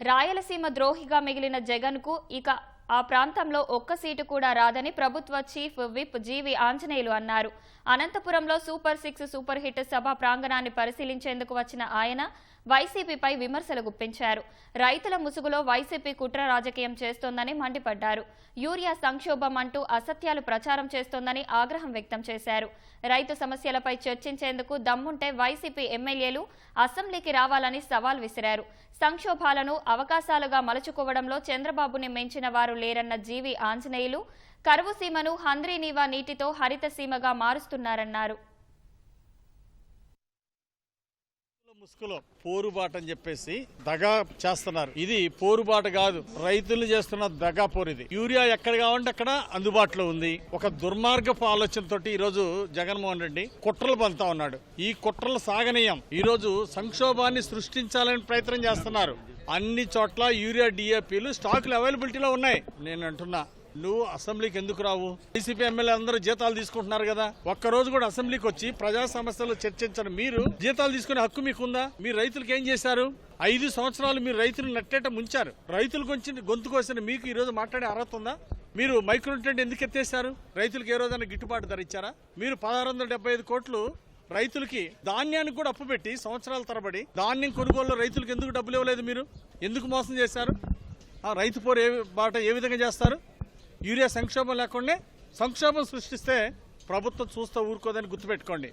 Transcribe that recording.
రాయలసీమ ద్రోహిగా మిగిలిన జగన్కు ఇక ఆ ప్రాంతంలో ఒక్క సీటు కూడా రాదని ప్రభుత్వ చీఫ్ విప్ జీవి ఆంజనేయులు అన్నారు. అనంతపురంలో సూపర్ సిక్స్ సూపర్ హిట్ సభ ప్రాంగణాన్ని పరిశీలించేందుకు వచ్చిన ఆయన వైసీపీపై విమర్శలు గుప్పించారు. రైతుల ముసుగులో వైసీపీ కుట్ర రాజకీయం చేస్తోందని మండిపడ్డారు. యూరియా సంక్షోభం అంటూ అసత్యాలు ప్రచారం చేస్తోందని ఆగ్రహం వ్యక్తం చేశారు. రైతు సమస్యలపై చర్చించేందుకు దమ్ముంటే వైసీపీ ఎమ్మెల్యేలు అసెంబ్లీకి రావాలని సవాల్ విసిరారు. సంక్షోభాలను అవకాశాలుగా మలుచుకోవడంలో చంద్రబాబుని మించిన వారు లేరన్న జీవి ఆంజనేయులు కరువు సీమను హంద్రీనీవా నీటితో హరిత సీమగా మారుస్తున్నారన్నారు. ముసుగులో పోరుబాట అని చెప్పేసి దగా చేస్తున్నారు. ఇది పోరుబాట కాదు రైతులు చేస్తున్న దగా పోరు ఇది. యూరియా ఎక్కడ కావాలంటే అక్కడ అందుబాటులో ఉంది. ఒక దుర్మార్గపు ఆలోచనతో ఈ రోజు జగన్మోహన్ రెడ్డి కుట్రలు పంతా ఉన్నాడు. ఈ కుట్రలు సాగనీయం. ఈ రోజు సంక్షోభాన్ని సృష్టించాలని ప్రయత్నం చేస్తున్నారు. అన్ని చోట్ల యూరియా డిఏపీలు స్టాకులు అవైలబిలిటీలో ఉన్నాయి. నేను అంటున్నా నువ్వు అసెంబ్లీకి ఎందుకు రావు? వైసీపీ ఎమ్మెల్యే అందరూ జీతాలు తీసుకుంటున్నారు కదా. ఒక్క రోజు కూడా అసెంబ్లీకి వచ్చి ప్రజా సమస్యలు చర్చించడం మీరు జీతాలు తీసుకునే హక్కు మీకుందా? మీరు రైతులకు ఏం చేశారు? ఐదు సంవత్సరాలు మీరు రైతులు నట్టేట ముంచారు. రైతులు కొంచెం గొంతు కోసిన మీకు ఈ రోజు మాట్లాడే అర్హత ఉందా? మీరు మైక్రోటెంట్ ఎందుకు ఎత్తేసారు రైతులకు ఏ రోజైనా గిట్టుబాటు ధర ఇచ్చారా? మీరు పదహారు వందల డెబ్బై ఐదు కోట్లు రైతులకి ధాన్యానికి కూడా అప్పు పెట్టి సంవత్సరాల తరబడి ధాన్యం కొనుగోలులో రైతులకు ఎందుకు డబ్బులు ఇవ్వలేదు మీరు? ఎందుకు మోసం చేశారు? ఆ రైతు పోరు ఏ బాట ఏ విధంగా చేస్తారు? యూరియా సంక్షోభం లేకుండా సంక్షోభం సృష్టిస్తే ప్రభుత్వం చూస్తూ ఊరుకోదని గుర్తుపెట్టుకోండి.